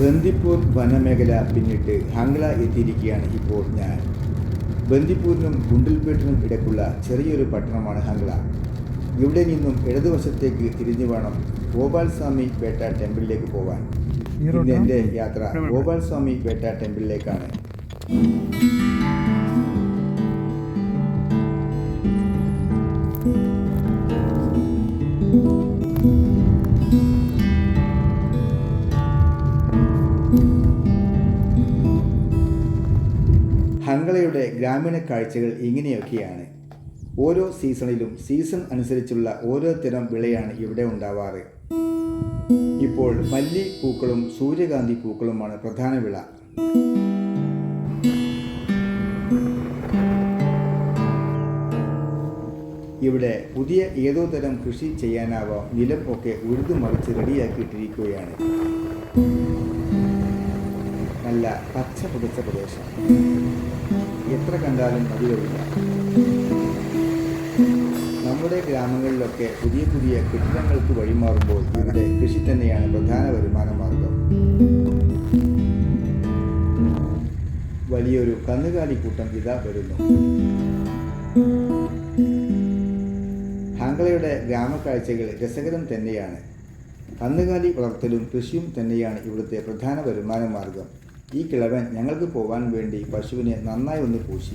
ബന്ദിപ്പൂർ വനമേഖല പിന്നിട്ട് ഹംഗ്ല എത്തിയിരിക്കുകയാണ് ഇപ്പോൾ ഞാൻ. ബന്ദിപ്പൂരിനും ഗുണ്ടിൽപേട്ടിനും ഇടയ്ക്കുള്ള ചെറിയൊരു പട്ടണമാണ് ഹംഗ്ല. ഇവിടെ നിന്നും ഇടതുവശത്തേക്ക് തിരിഞ്ഞു വേണം ഗോപാൽ സ്വാമി പേട്ട ടെമ്പിളിലേക്ക് പോകാൻ ഇന്ന് എന്റെ യാത്ര ഗോപാൽ സ്വാമി പേട്ട ടെമ്പിളിലേക്കാണ്. ഹംഗളയുടെ ഗ്രാമീണ കാഴ്ചകൾ ഇങ്ങനെയൊക്കെയാണ്. ഓരോ സീസണിലും സീസൺ അനുസരിച്ചുള്ള ഓരോ തരം വിളയാണ് ഇവിടെ ഉണ്ടാവാറ്. ഇപ്പോൾ മല്ലി പൂക്കളും സൂര്യകാന്തി പൂക്കളുമാണ് പ്രധാന വിള. ഇവിടെ പുതിയ ഏതോ തരം കൃഷി ചെയ്യാനാവാം. നിലം ഒക്കെ ഉഴുതുമറിച്ച് റെഡിയാക്കിയിട്ടിരിക്കുകയാണ്. നല്ല പച്ച പുതച്ച പ്രദേശം. എത്ര കണ്ടാലും മതിയാവില്ല നമ്മുടെ ഗ്രാമങ്ങളിലൊക്കെ പുതിയ പുതിയ കെട്ടിടങ്ങൾക്ക് വഴിമാറുമ്പോൾ ഇവിടെ കൃഷി തന്നെയാണ് പ്രധാന വരുമാന മാർഗം. വലിയൊരു കന്നുകാലി കൂട്ടം ഇതാ വരുന്നു. ഹാങ്കളയുടെ ഗ്രാമക്കാഴ്ചകൾ രസകരം തന്നെയാണ്. കന്നുകാലി വളർത്തലും കൃഷിയും തന്നെയാണ് ഇവിടുത്തെ പ്രധാന വരുമാന മാർഗം. ഈ കിളവൻ ഞങ്ങൾക്ക് പോകാൻ വേണ്ടി പശുവിനെ നന്നായി ഒന്ന് പൂശി.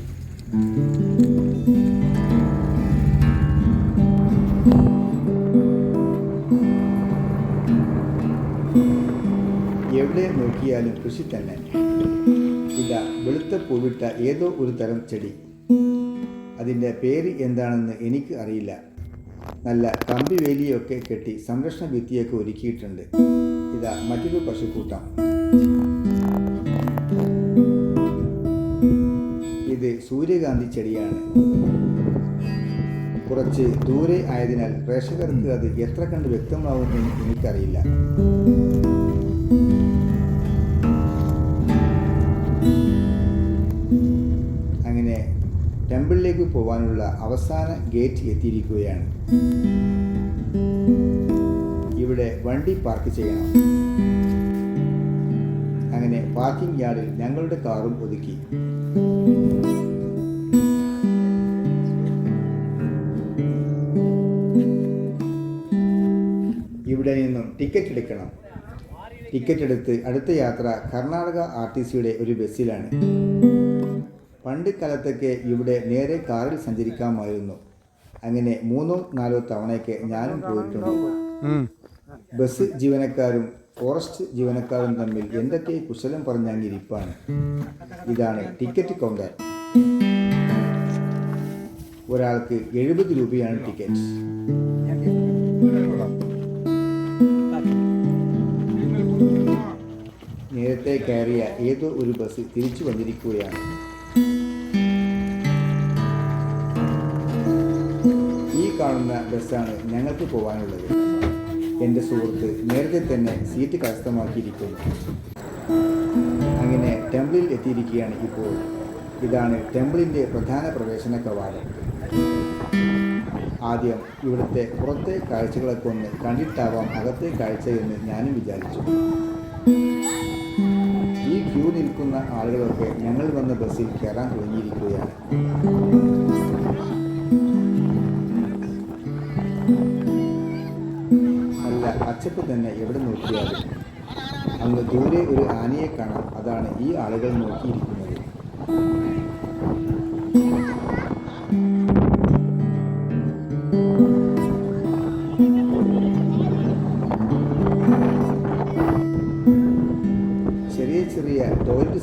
എവിടെ നോക്കിയാലും കൃഷി തന്നെ. ഇതാ വെളുത്ത പൂവിട്ട ഏതോ ഒരു തരം ചെടി. അതിന്റെ പേര് എന്താണെന്ന് എനിക്ക് അറിയില്ല. നല്ല കമ്പി വേലിയൊക്കെ കെട്ടി സംരക്ഷണ ഭിത്തിയൊക്കെ ഒരുക്കിയിട്ടുണ്ട്. ഇതാ മറ്റൊരു പശുക്കൂട്ടം. ഇത് സൂര്യകാന്തി ചെടിയാണ്. കുറച്ച് ദൂരെ ആയതിനാൽ പ്രേക്ഷകർക്ക് അത് എത്ര കണ്ട് വ്യക്തമാവുമെന്ന് എനിക്കറിയില്ല. അങ്ങനെ ടെമ്പിളിലേക്ക് പോകാനുള്ള അവസാന ഗേറ്റ് എത്തിയിരിക്കുകയാണ്. ഇവിടെ വണ്ടി പാർക്ക് ചെയ്യണം. അങ്ങനെ പാർക്കിംഗ് യാർഡിൽ ഞങ്ങളുടെ കാറും ഒതുക്കി. ഇവിടെ നിന്നും ടിക്കറ്റ് എടുക്കണം. ടിക്കറ്റ് എടുത്ത് അടുത്ത യാത്ര കർണാടക ആർ ടി സിയുടെ ഒരു ബസ്സിലാണ്. പണ്ട് കാലത്തൊക്കെ ഇവിടെ നേരെ കാറിൽ സഞ്ചരിക്കാമായിരുന്നു. അങ്ങനെ മൂന്നോ നാലോ തവണയൊക്കെ ഞാനും പോയിട്ടുണ്ട്. ബസ് ജീവനക്കാരും ഫോറസ്റ്റ് ജീവനക്കാരും തമ്മിൽ എന്തൊക്കെ കുശലം പറഞ്ഞാങ്ങിരിപ്പാണ്. ഇതാണ് ടിക്കറ്റ് കൗണ്ടർ ഒരാൾക്ക് എഴുപത് രൂപയാണ് ടിക്കറ്റ് നേരത്തെ കയറിയ ഏതോ ഒരു ബസ് തിരിച്ചു വന്നിരിക്കുകയാണ്. ഈ കാണുന്ന ബസ്സാണ് ഞങ്ങൾക്ക് പോകാനുള്ളത്. എന്റെ സുഹൃത്ത് നേരത്തെ തന്നെ സീറ്റ് കരസ്ഥമാക്കിയിരിക്കുന്നു. അങ്ങനെ ടെമ്പിളിൽ എത്തിയിരിക്കുകയാണ് ഇപ്പോൾ. ഇതാണ് ടെമ്പിളിന്റെ പ്രധാന പ്രവേശന കവാടം. ആദ്യം ഇവിടുത്തെ പുറത്തെ കാഴ്ചകളൊക്കെ ഒന്ന് കണ്ടിട്ടാവാം അകത്തെ കാഴ്ച എന്ന് ഞാനും വിചാരിച്ചു. നിൽക്കുന്ന ആളുകളൊക്കെ ഞങ്ങൾ വന്ന ബസ്സിൽ കയറാൻ തുടങ്ങിയിരിക്കുകയാണ്. നല്ല പച്ചപ്പ് തന്നെ എവിടെ നോക്കിയാലും അങ്ങ് ദൂരെ ഒരു ആനയെ കാണാം. അതാണ് ഈ ആളുകൾ നോക്കിയിരിക്കുന്നത്.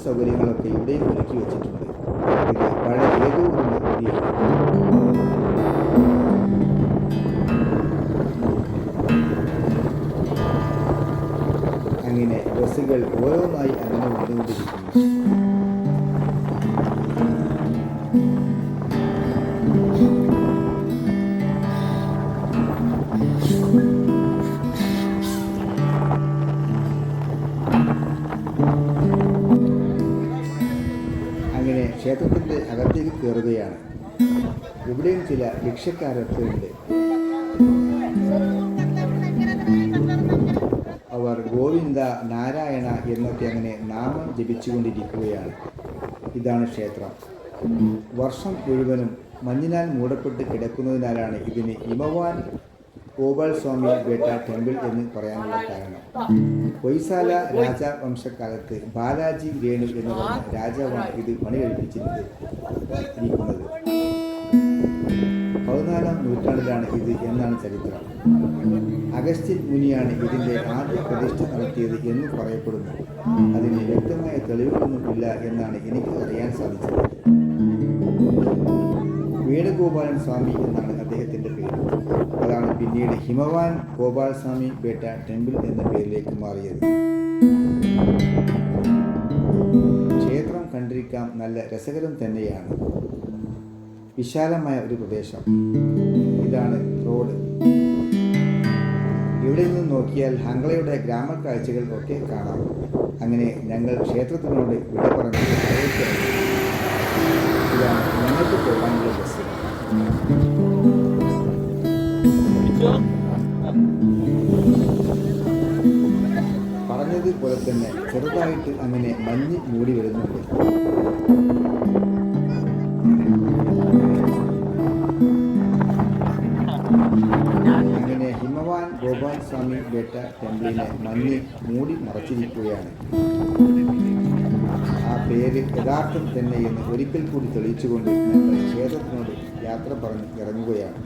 സൗകര്യങ്ങളൊക്കെ ഇവിടെയും ഒരുക്കി വെച്ചിട്ടുണ്ട്. ഇത് പഴയ ഏതോ ഒരു അങ്ങനെ ബസ്സുകൾ ഓരോന്നായി അങ്ങനെ വന്നുകൊണ്ടിരിക്കുന്നു ക്ഷേത്രത്തിന്റെ അകത്തേക്ക് കയറുകയാണ്. ഇവിടെയും ചില ഭിക്ഷക്കാരത്തുണ്ട് അവർ ഗോവിന്ദ നാരായണ എന്നൊക്കെ അങ്ങനെ നാമം ജപിച്ചുകൊണ്ടിരിക്കുകയാണ്. ഇതാണ് ക്ഷേത്രം. വർഷം മുഴുവനും മഞ്ഞിനാൽ മൂടപ്പെട്ട് കിടക്കുന്നതിനാലാണ് ഇതിന് ഇമവാൻ ഗോപാൽ സ്വാമി ബേട്ട ടെമ്പിൾ എന്ന് പറയാനുള്ള കാരണം. ഹൊയ്സാല രാജവംശക്കാലത്ത് ബാലാജി രേണു എന്ന് പറഞ്ഞ രാജാവാണ് ഇത് പണികഴിപ്പിച്ചിരിക്കുന്നത് പതിനാലാം നൂറ്റാണ്ടിലാണ് ഇത് എന്നാണ് ചരിത്രം. അഗസ്ത്യൻ മുനിയാണ് ഇതിന്റെ ആദ്യ പ്രതിഷ്ഠ നടത്തിയത് എന്ന് പറയപ്പെടുന്നു. അതിന് വ്യക്തമായ തെളിവുകളൊന്നും ഇല്ല എന്നാണ് എനിക്ക് അറിയാൻ സാധിച്ചത്. വേണുഗോപാലൻ സ്വാമി എന്നാണ് അദ്ദേഹത്തിന്റെ പേര്. അതാണ് പിന്നീട് ഹിമവാൻ ഗോപാൽ സ്വാമി ബേട്ട ടെമ്പിൾ എന്ന പേരിലേക്ക് മാറിയത്. ക്ഷേത്രം കണ്ടിരിക്കാം നല്ല രസകരം തന്നെയാണ്. വിശാലമായ ഒരു പ്രദേശം. ഇതാണ് റോഡ്. ഇവിടെ നിന്ന് നോക്കിയാൽ ഹംഗ്ലയുടെ ഗ്രാമക്കാഴ്ചകൾ ഒക്കെ കാണാം. അങ്ങനെ ഞങ്ങൾ ക്ഷേത്രത്തിനോട് വിട പറഞ്ഞ്. ഇതാണ് ഞങ്ങൾക്ക് പോകാനുള്ള ബസ് പറഞ്ഞതുപോലെ തന്നെ ചെറുതായിട്ട് അങ്ങനെ മഞ്ഞ് മൂടി വരുന്നുണ്ട് അങ്ങനെ ഹിമവാൻ ഗോപാൽ സ്വാമി ബേട്ട ടെമ്പിളിനെ മഞ്ഞ് മൂടി മറച്ചിരിക്കുകയാണ് പേര് യഥാർത്ഥം തന്നെ എന്ന് ഒരിക്കൽ കൂടി തെളിയിച്ചുകൊണ്ട് ഞങ്ങൾ ക്ഷേത്രത്തിനോട് യാത്ര പറഞ്ഞ് ഇറങ്ങുകയാണ്.